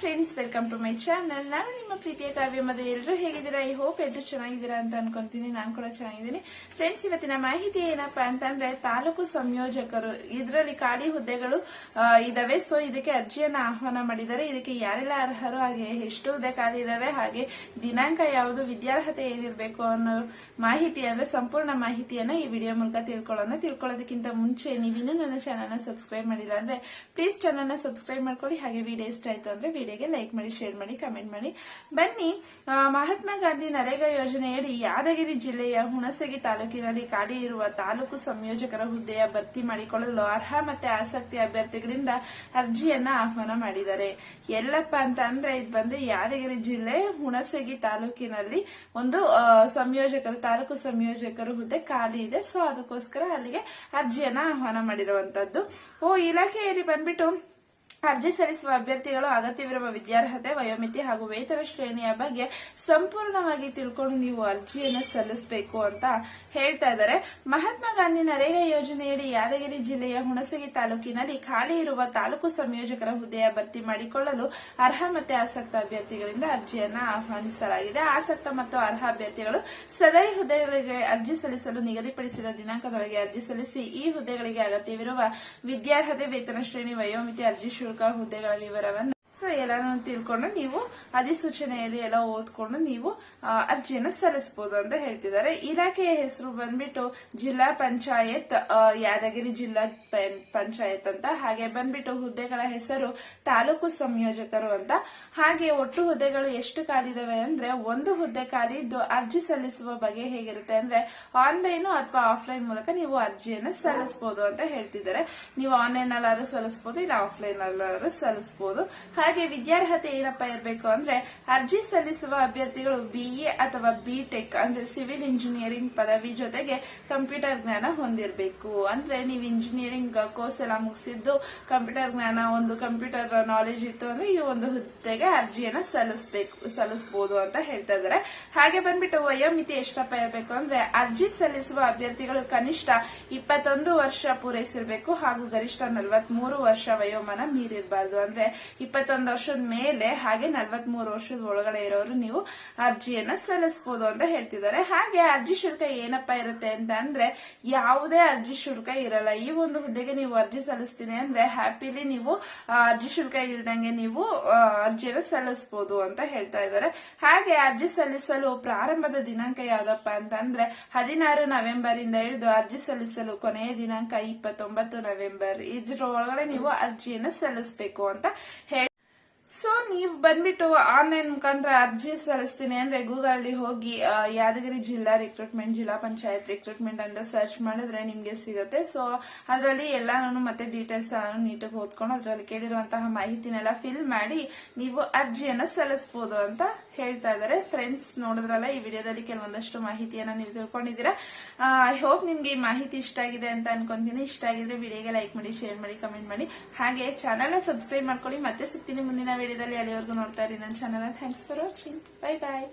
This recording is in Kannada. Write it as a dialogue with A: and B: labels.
A: Friends welcome to my channel ನಾನು ನಿಮ್ಮ ಪ್ರೀತಿಯ ಕಾವ್ಯ ಮದುವೆ. ಎಲ್ಲರೂ ಹೇಗಿದ್ದೀರಾ? ಐ ಹೋಪ್ ಎಲ್ಲರೂ ಚೆನ್ನಾಗಿದ್ದೀರಾ ಅಂತ ಅನ್ಕೊಂತೀನಿ. ನಾನು ಕೂಡ ಚೆನ್ನಾಗಿದ್ದೀನಿ. ಫ್ರೆಂಡ್ಸ್ ಇವತ್ತಿನ ಮಾಹಿತಿ ಏನಪ್ಪಾ ಅಂತಂದ್ರೆ ತಾಲೂಕು ಸಂಯೋಜಕರು. ಇದರಲ್ಲಿ ಖಾಲಿ ಹುದ್ದೆಗಳು ಇದಾವೆ. ಸೊ ಇದಕ್ಕೆ ಅರ್ಜಿಯನ್ನು ಆಹ್ವಾನ ಮಾಡಿದ್ದಾರೆ. ಇದಕ್ಕೆ ಯಾರೆಲ್ಲ ಅರ್ಹರು? ಹಾಗೆ ಎಷ್ಟು ಹುದ್ದೆ ಖಾಲಿ ಇದಾವೆ? ಹಾಗೆ ದಿನಾಂಕ ಯಾವುದು? ವಿದ್ಯಾರ್ಹತೆ ಏನಿರಬೇಕು ಅನ್ನೋ ಮಾಹಿತಿ, ಅಂದ್ರೆ ಸಂಪೂರ್ಣ ಮಾಹಿತಿಯನ್ನ ಈ ವಿಡಿಯೋ ಮೂಲಕ ತಿಳ್ಕೊಳ್ಳೋಣ. ತಿಳ್ಕೊಳ್ಳೋದಕ್ಕಿಂತ ಮುಂಚೆ ನೀವಿನ್ನೂ ನನ್ನ ಚಾನಲ್ನ ಸಬ್ಸ್ಕ್ರೈಬ್ ಮಾಡಿಲ್ಲ ಅಂದ್ರೆ ಪ್ಲೀಸ್ ಚಾನಲ್ನ ಸಬ್ಸ್ಕ್ರೈಬ್ ಮಾಡ್ಕೊಳ್ಳಿ. ಹಾಗೆ ವಿಡಿಯೋ ಇಷ್ಟ ಆಯ್ತು ಅಂದ್ರೆ ವಿಡಿಯೋಗೆ ಲೈಕ್ ಮಾಡಿ ಶೇರ್ ಮಾಡಿ ಕಮೆಂಟ್ ಮಾಡಿ ಬನ್ನಿ ಮಹಾತ್ಮ ಗಾಂಧಿ ನರೇಗಾ ಯೋಜನೆಯಡಿ ಯಾದಗಿರಿ ಜಿಲ್ಲೆಯ ಹುಣಸಗಿ ತಾಲೂಕಿನಲ್ಲಿ ಖಾಲಿ ಇರುವ ತಾಲೂಕು ಸಂಯೋಜಕರ ಹುದ್ದೆಯ ಭರ್ತಿ ಮಾಡಿಕೊಳ್ಳಲು ಅರ್ಹ ಮತ್ತೆ ಆಸಕ್ತಿ ಅಭ್ಯರ್ಥಿಗಳಿಂದ ಅರ್ಜಿಯನ್ನ ಆಹ್ವಾನ ಮಾಡಿದ್ದಾರೆ. ಎಲ್ಲಪ್ಪ ಅಂತ ಅಂದ್ರೆ ಇದು ಬಂದು ಯಾದಗಿರಿ ಜಿಲ್ಲೆ ಹುಣಸಗಿ ತಾಲೂಕಿನಲ್ಲಿ ಒಂದು ಸಂಯೋಜಕರು, ತಾಲೂಕು ಸಂಯೋಜಕರು ಹುದ್ದೆ ಖಾಲಿ ಇದೆ. ಸೊ, ಅದಕ್ಕೋಸ್ಕರ ಅಲ್ಲಿಗೆ ಅರ್ಜಿಯನ್ನ ಆಹ್ವಾನ ಮಾಡಿರುವಂತದ್ದು. ಓ, ಇಲಾಖೆಯಲ್ಲಿ ಬಂದ್ಬಿಟ್ಟು ಅರ್ಜಿ ಸಲ್ಲಿಸುವ ಅಭ್ಯರ್ಥಿಗಳು ಅಗತ್ಯವಿರುವ ವಿದ್ಯಾರ್ಹತೆ, ವಯೋಮಿತಿ ಹಾಗೂ ವೇತನ ಶ್ರೇಣಿಯ ಬಗ್ಗೆ ಸಂಪೂರ್ಣವಾಗಿ ತಿಳ್ಕೊಂಡು ನೀವು ಅರ್ಜಿಯನ್ನು ಸಲ್ಲಿಸಬೇಕು ಅಂತ ಹೇಳ್ತಾ ಇದ್ದಾರೆ. ಮಹಾತ್ಮ ಗಾಂಧಿ ನರೇಗಾ ಯೋಜನೆಯಡಿ ಯಾದಗಿರಿ ಜಿಲ್ಲೆಯ ಹುಣಸಗಿ ತಾಲೂಕಿನಲ್ಲಿ ಖಾಲಿ ಇರುವ ತಾಲೂಕು ಸಂಯೋಜಕರ ಹುದ್ದೆಯ ಭರ್ತಿ ಮಾಡಿಕೊಳ್ಳಲು ಅರ್ಹ ಮತ್ತೆ ಆಸಕ್ತ ಅಭ್ಯರ್ಥಿಗಳಿಂದ ಅರ್ಜಿಯನ್ನು ಆಹ್ವಾನಿಸಲಾಗಿದೆ. ಆಸಕ್ತ ಮತ್ತು ಅರ್ಹ ಅಭ್ಯರ್ಥಿಗಳು ಸದರಿ ಹುದ್ದೆಗಳಿಗೆ ಅರ್ಜಿ ಸಲ್ಲಿಸಲು ನಿಗದಿಪಡಿಸಿದ ದಿನಾಂಕದೊಳಗೆ ಅರ್ಜಿ ಸಲ್ಲಿಸಿ ಈ ಹುದ್ದೆಗಳಿಗೆ ಅಗತ್ಯವಿರುವ ವಿದ್ಯಾರ್ಹತೆ, ವೇತನ ಶ್ರೇಣಿ, ವಯೋಮಿತಿ, ಅರ್ಜಿ ಶುಲ್ಕ ಹುದ್ದೆಗಳ ವಿವರವನ್ನು ಸೊ ಎಲ್ಲಾನು ತಿಳ್ಕೊಂಡು ನೀವು ಅಧಿಸೂಚನೆಯಲ್ಲಿ ಎಲ್ಲ ಓದ್ಕೊಂಡು ನೀವು ಅರ್ಜಿಯನ್ನು ಸಲ್ಲಿಸಬಹುದು ಅಂತ ಹೇಳ್ತಿದ್ದಾರೆ. ಇಲಾಖೆಯ ಹೆಸರು ಬಂದ್ಬಿಟ್ಟು ಜಿಲ್ಲಾ ಪಂಚಾಯತ್ ಯಾದಗಿರಿ ಜಿಲ್ಲಾ ಪಂಚಾಯತ್ ಅಂತ, ಹಾಗೆ ಬಂದ್ಬಿಟ್ಟು ಹುದ್ದೆಗಳ ಹೆಸರು ತಾಲೂಕು ಸಂಯೋಜಕರು ಅಂತ. ಹಾಗೆ ಒಟ್ಟು ಹುದ್ದೆಗಳು ಎಷ್ಟು ಖಾಲಿದಾವೆ ಅಂದ್ರೆ, ಒಂದು ಹುದ್ದೆ ಖಾಲಿ ಅರ್ಜಿ ಸಲ್ಲಿಸುವ ಬಗ್ಗೆ ಹೇಗಿರುತ್ತೆ ಅಂದ್ರೆ, ಆನ್ಲೈನ್ ಅಥವಾ ಆಫ್ಲೈನ್ ಮೂಲಕ ನೀವು ಅರ್ಜಿಯನ್ನು ಸಲ್ಲಿಸಬಹುದು ಅಂತ ಹೇಳ್ತಿದ್ದಾರೆ. ನೀವು ಆನ್ಲೈನ್ ಅಲ್ಲಾದ್ರೂ ಸಲ್ಲಿಸಬಹುದು ಇಲ್ಲ ಆಫ್ಲೈನ್ ಅಲ್ಲಾದ್ರೂ ಸಲ್ಲಿಸಬಹುದು ಹಾಗೆ ವಿದ್ಯಾರ್ಹತೆ ಏನಪ್ಪ ಇರಬೇಕು ಅಂದ್ರೆ ಅರ್ಜಿ ಸಲ್ಲಿಸುವ ಅಭ್ಯರ್ಥಿಗಳು ಬಿಇ ಅಥವಾ ಬಿ ಟೆಕ್ ಅಂದ್ರೆ ಸಿವಿಲ್ ಇಂಜಿನಿಯರಿಂಗ್ ಪದವಿ ಜೊತೆಗೆ ಕಂಪ್ಯೂಟರ್ ಜ್ಞಾನ ಹೊಂದಿರಬೇಕು. ಅಂದ್ರೆ ನೀವು ಇಂಜಿನಿಯರಿಂಗ್ ಕೋರ್ಸ್ ಎಲ್ಲ ಮುಗಿಸಿದ್ದು ಕಂಪ್ಯೂಟರ್ ಜ್ಞಾನ, ಒಂದು ಕಂಪ್ಯೂಟರ್ ನಾಲೆಜ್ ಇತ್ತು ಅಂದ್ರೆ ಈ ಒಂದು ಹುದ್ದೆಗೆ ಅರ್ಜಿಯನ್ನ ಸಲ್ಲಿಸಬೇಕು ಸಲ್ಲಿಸಬಹುದು ಅಂತ ಹೇಳ್ತಾ ಇದ್ದಾರೆ. ಹಾಗೆ ಬಂದ್ಬಿಟ್ಟು ವಯೋಮಿತಿ ಎಷ್ಟಪ್ಪ ಇರಬೇಕು ಅಂದ್ರೆ ಅರ್ಜಿ ಸಲ್ಲಿಸುವ ಅಭ್ಯರ್ಥಿಗಳು ಕನಿಷ್ಠ ಇಪ್ಪತ್ತೊಂದು ವರ್ಷ ಪೂರೈಸಿರಬೇಕು ಹಾಗೂ ಗರಿಷ್ಠ ನಲವತ್ಮೂರು ವರ್ಷ ವಯೋಮಾನ ಮೀರಿರಬಾರ್ದು. ಅಂದ್ರೆ ಇಪ್ಪತ್ತೊಂದು ವರ್ಷದ ಮೇಲೆ ಹಾಗೆ ನಲವತ್ಮೂರು ವರ್ಷದ ಒಳಗಡೆ ಇರೋರು ನೀವು ಅರ್ಜಿಯನ್ನ ಸಲ್ಲಿಸಬಹುದು ಅಂತ ಹೇಳ್ತಿದ್ದಾರೆ. ಹಾಗೆ ಅರ್ಜಿ ಶುಲ್ಕ ಏನಪ್ಪ ಇರುತ್ತೆ ಅಂತ ಅಂದ್ರೆ ಯಾವುದೇ ಅರ್ಜಿ ಶುಲ್ಕ ಇರಲ್ಲ. ಈ ಒಂದು ಹುದ್ದೆಗೆ ನೀವು ಅರ್ಜಿ ಸಲ್ಲಿಸ್ತೀನಿ ಅಂದ್ರೆ ಹ್ಯಾಪಿಲಿ ನೀವು ಅರ್ಜಿ ಶುಲ್ಕ ಇಲ್ದಂಗೆ ನೀವು ಅರ್ಜಿಯನ್ನು ಸಲ್ಲಿಸಬಹುದು ಅಂತ ಹೇಳ್ತಾ ಇದ್ದಾರೆ. ಹಾಗೆ ಅರ್ಜಿ ಸಲ್ಲಿಸಲು ಪ್ರಾರಂಭದ ದಿನಾಂಕ ಯಾವ್ದಪ್ಪ ಅಂತ ಅಂದ್ರೆ ಹದಿನಾರು ನವೆಂಬರ್ ಇಂದ ಹಿಡಿದು ಅರ್ಜಿ ಸಲ್ಲಿಸಲು ಕೊನೆಯ ದಿನಾಂಕ ಇಪ್ಪತ್ತೊಂಬತ್ತು ನವೆಂಬರ್. ಇದ್ರ ಒಳಗಡೆ ನೀವು ಅರ್ಜಿಯನ್ನು ಸಲ್ಲಿಸಬೇಕು ಅಂತ ಹೇಳಿ ಸೊ ನೀವು ಬಂದ್ಬಿಟ್ಟು ಆನ್ಲೈನ್ ಮುಖಾಂತರ ಅರ್ಜಿ ಸಲ್ಲಿಸ್ತೀನಿ ಅಂದ್ರೆ ಗೂಗಲ್ ಅಲ್ಲಿ ಹೋಗಿ ಯಾದಗಿರಿ ಜಿಲ್ಲಾ ರಿಕ್ರೂಟ್ಮೆಂಟ್ ಜಿಲ್ಲಾ ಪಂಚಾಯತ್ ರಿಕ್ರೂಟ್ಮೆಂಟ್ ಅಂತ ಸರ್ಚ್ ಮಾಡಿದ್ರೆ ನಿಮ್ಗೆ ಸಿಗುತ್ತೆ. ಸೊ ಅದರಲ್ಲಿ ಎಲ್ಲಾನು ಮತ್ತೆ ಡೀಟೇಲ್ಸ್ ನೀಟಾಗಿ ಓದ್ಕೊಂಡು ಅದರಲ್ಲಿ ಕೇಳಿರುವಂತಹ ಮಾಹಿತಿನೆಲ್ಲ ಫಿಲ್ ಮಾಡಿ ನೀವು ಅರ್ಜಿಯನ್ನ ಸಲ್ಲಿಸಬಹುದು ಅಂತ ಹೇಳ್ತಾ ಇದ್ದಾರೆ. ಫ್ರೆಂಡ್ಸ್ ನೋಡಿದ್ರಲ್ಲ, ಈ ವಿಡಿಯೋದಲ್ಲಿ ಕೆಲವೊಂದಷ್ಟು ಮಾಹಿತಿಯನ್ನ ನೀವು ತಿಳ್ಕೊಂಡಿದ್ದೀರಾ. ಐ ಹೋಪ್ ನಿಮ್ಗೆ ಈ ಮಾಹಿತಿ ಇಷ್ಟ ಆಗಿದೆ ಅಂತ ಅನ್ಕೊಂತೀನಿ. ಇಷ್ಟ ಆಗಿದ್ರೆ ವಿಡಿಯೋಗೆ ಲೈಕ್ ಮಾಡಿ ಶೇರ್ ಮಾಡಿ ಕಮೆಂಟ್ ಮಾಡಿ. ಹಾಗೆ ಚಾನಲ್ ಸಬ್ಸ್ಕ್ರೈಬ್ ಮಾಡ್ಕೊಳ್ಳಿ. ಮತ್ತೆ ಸಿಗ್ತೀನಿ ಮುಂದಿನ ವಿಡಿಯೋದಲ್ಲಿ. ಅಲ್ಲಿವರೆಗೂ ನೋಡ್ತಾ ಇರಿ ನನ್ನ channel thanks for watching bye bye